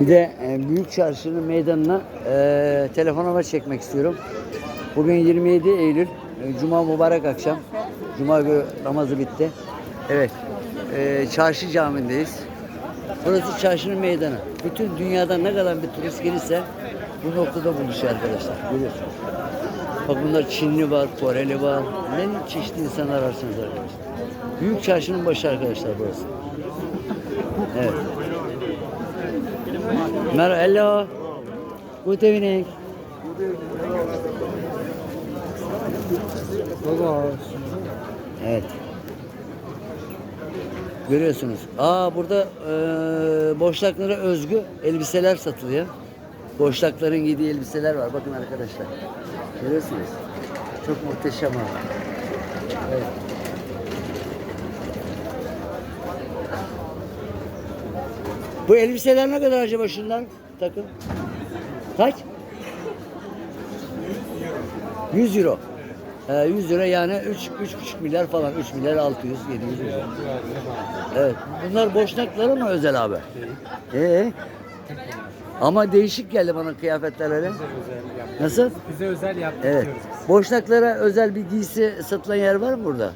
Bir de e, Büyük Çarşı'nın meydanına e, telefonuma çekmek istiyorum. Bugün 27 Eylül, e, Cuma mübarek akşam. Cuma günü namazı bitti. Evet, e, Çarşı Camii'ndeyiz. Burası çarşının meydanı. Bütün dünyadan ne kadar bir turist gelirse bu noktada buluşuyor arkadaşlar. Görüyorsunuz. Bak bunlar Çinli var, Koreli var. Ne çeşitli insanlar ararsınız arkadaşlar. Büyük çarşının başı arkadaşlar burası. Evet. Merhaba, hello. Good evening. Evet. Görüyorsunuz. Aa burada e, boşlaklara özgü elbiseler satılıyor. Boşlakların giydiği elbiseler var. Bakın arkadaşlar. Görüyorsunuz. Çok muhteşem ama. Evet. Bu elbiseler ne kadar acaba şunlar? Takım. Kaç? 100 euro. Ee, 100 lira yani 3 3,5 milyar falan. 3 milyar 600 700 euro. Evet. Bunlar boşnaklara mı özel abi? Ee? Ama değişik geldi bana kıyafetler öyle. Nasıl? Bize özel Evet. yaptırıyoruz. Boşnaklara özel bir giysi satılan yer var mı burada?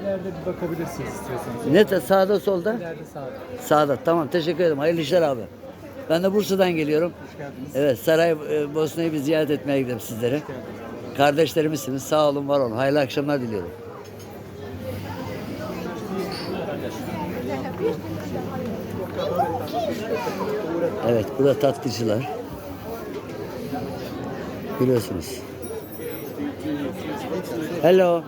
İleride bir bakabilirsiniz istiyorsanız. Ne sağda solda? İleride sağda. Sağda. Tamam teşekkür ederim. Hayırlı işler abi. Ben de Bursa'dan geliyorum. Hoş geldiniz. Evet Saray e, Bosna'yı bir ziyaret etmeye gidelim sizlere. Kardeşlerimizsiniz. Sağ olun, var olun. Hayırlı akşamlar diliyorum. Evet, bu da tatlıcılar. Görüyorsunuz. Hello.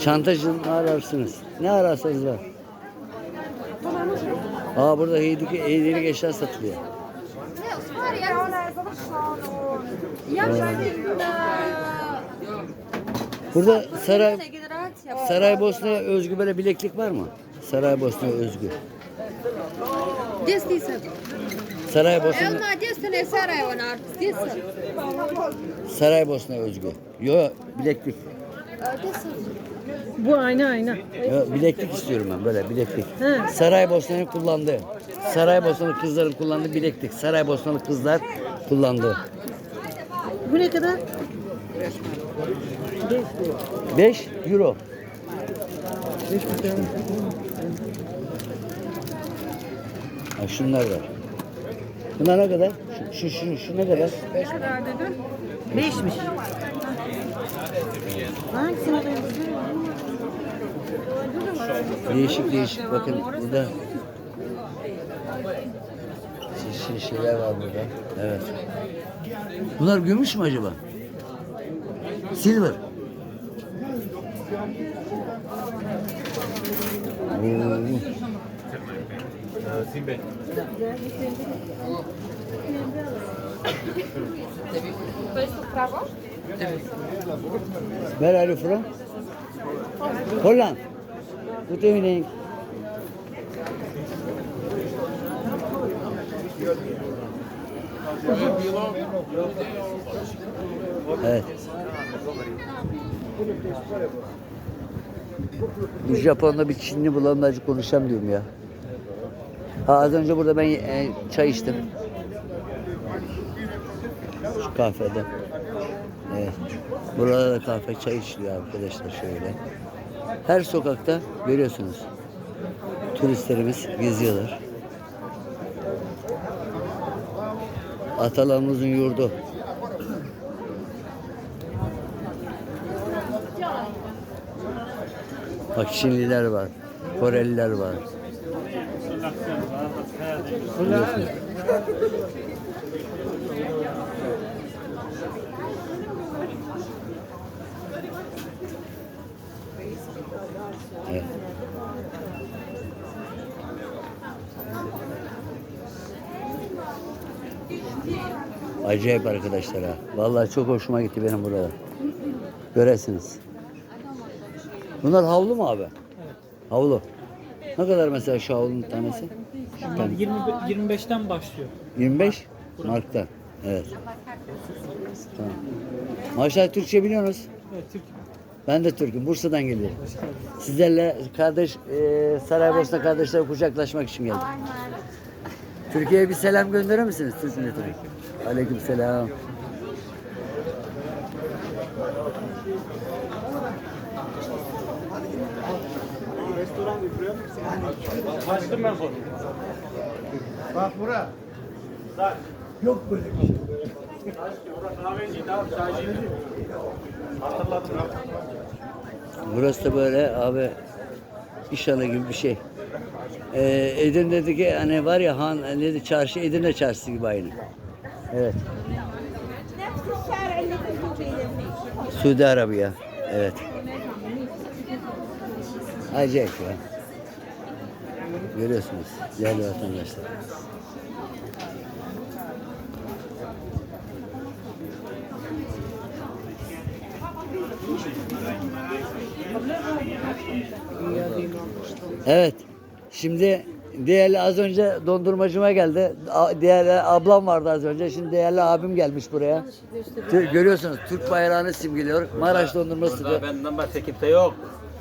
Çantacı ne ararsınız? Ne ararsanız var. Aa burada hediyelik, hediyelik eşya satılıyor. Burada Saray Saraybosna'ya özgü böyle bileklik var mı? Saraybosna'ya özgü. Gdje Saraybosna Evo ma, gdje ste ne Sarajevo na Gdje sad? Saraybosna'ya özgü. Yo bileklik. Bu aynı aynı. Yo, bileklik istiyorum ben böyle bileklik. He. Saraybosna'nın kullandığı. Saraybosnalı kızların kullandığı bileklik. Saraybosnalı kızlar kullandığı. Bu ne kadar? 5 euro. Ha, şunlar var. Bunlar ne kadar? Şu, şu, şu, şu ne kadar? Beşmiş. Hangisini? Değişik değişik bakın burada şey- şeyler var burada. Evet. Bunlar gümüş mü acaba? Silver. Oo. Where are you from? Holland. Good evening. Evet. Bir Japon'da bir Çinli acı konuşacağım diyorum ya. Ha, az önce burada ben e, çay içtim. Şu kahvede. Evet. Burada da kahve çay içiliyor arkadaşlar şöyle. Her sokakta görüyorsunuz. Turistlerimiz geziyorlar. Atalarımızın yurdu. Bak Çinliler var. Koreliler var. Evet. Acayip arkadaşlar ha. Vallahi çok hoşuma gitti benim burada. Göresiniz. Bunlar havlu mu abi? Havlu. Ne kadar mesela şu havlunun tanesi? 20, 25'ten başlıyor. 25 marktan. Evet. Tamam. Maşallah Türkçe biliyorsunuz. Evet Türk. Ben de Türk'üm. Bursa'dan geliyorum. Sizlerle kardeş e, Saraybosna kardeşler kucaklaşmak için geldim. Türkiye'ye bir selam gönderir misiniz Türk milletine? Aleyküm selam. Burası da böyle abi İnşallah gibi bir şey. Ee, Edirne'deki hani var ya han neydi çarşı Edirne çarşısı gibi aynı. Evet. Suudi Arabiya. Evet. Acayip ya. Görüyorsunuz değerli vatandaşlar. Evet. Şimdi değerli az önce dondurmacıma geldi. Değerli ablam vardı az önce. Şimdi değerli abim gelmiş buraya. Görüyorsunuz Türk bayrağını simgeliyor. Maraş dondurması. Burada da- benden başka kimse yok.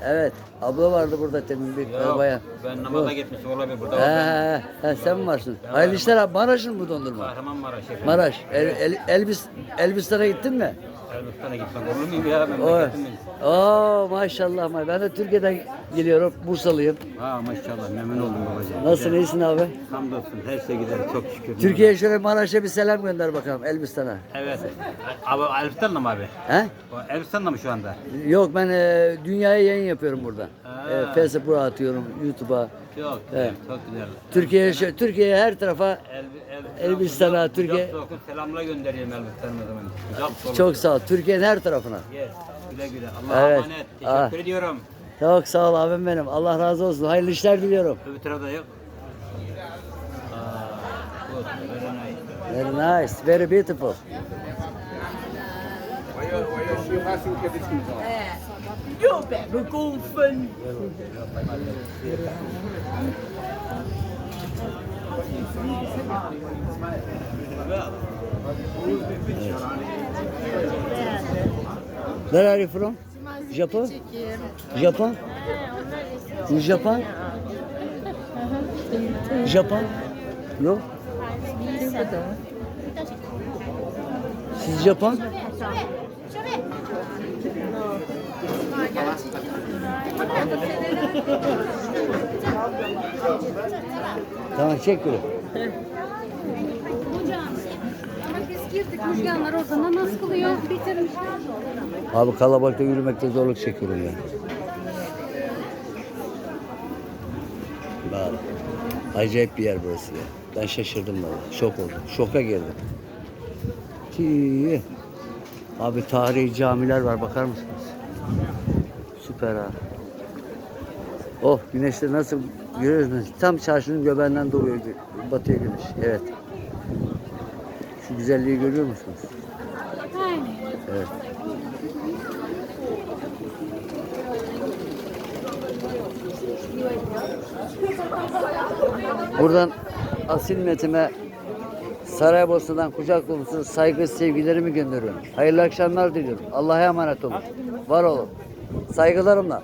Evet. Abla vardı burada temin bir Yok. bayağı. Ben namaza gitmişim olabilir burada. He, he, he, sen mi varsın? Hayırlı işler abi. Maraş'ın bu dondurma. Kahramanmaraş efendim. Maraş. El, El- Elbis, Elbistan'a gittin mi? Elbistan'a gitmem olur muyum ya? O. Memleketim benim. Oo maşallah. ma- Ben de Türkiye'den geliyorum. Bursalıyım. Ha maşallah memnun oldum babacığım. Nasılsın? iyisin abi? Hamdolsun her şey gider çok şükür. Türkiye'ye şöyle Maraş'a bir selam gönder bakalım Elbistan'a. Evet. Abi Elbistan'da mı abi? He? O Elbistan'da mı şu anda? Yok ben e, dünyaya yayın yapıyorum burada. E, Facebook'a atıyorum, YouTube'a. Çok güzel, Evet. çok güzel. Türkiye'ye şö- Türkiye'ye her tarafa Elbi, Elbistan'a, kucak- Türkiye- Kucak sokup selamlar göndereyim Elbistan'a o zaman. Kucak çok sağ ol. Türkiye'nin her tarafına. Yes. Güle güle. Allah'a Evet. emanet. Teşekkür Ah. ediyorum. Çok sağ ol abim benim. Allah razı olsun. Hayırlı işler diliyorum. Öbür tarafta yok. Aa, good, very nice. Very nice, very beautiful. Where are you from? Japan? Japan? Japan? Japan? No? Siz Japan? Tamam çek bunu. Ama biz girdik oradan nasıl kılıyor? Bitirmişler. Abi kalabalıkta yürümekte zorluk çekiyorum ya. Bak, acayip bir yer burası ya. Ben şaşırdım valla. Şok oldum. Şoka girdim. Ki. Abi tarihi camiler var bakar mısınız? Süper ha. Oh güneşte nasıl görüyor musunuz? Tam çarşının göbeğinden doğuyor, batıyor güneş. Evet. Şu güzelliği görüyor musunuz? Evet. Buradan asil metime Saraybosna'dan kucak dolusu saygı sevgilerimi gönderiyorum. Hayırlı akşamlar diliyorum. Allah'a emanet olun. Var olun. Saygılarımla.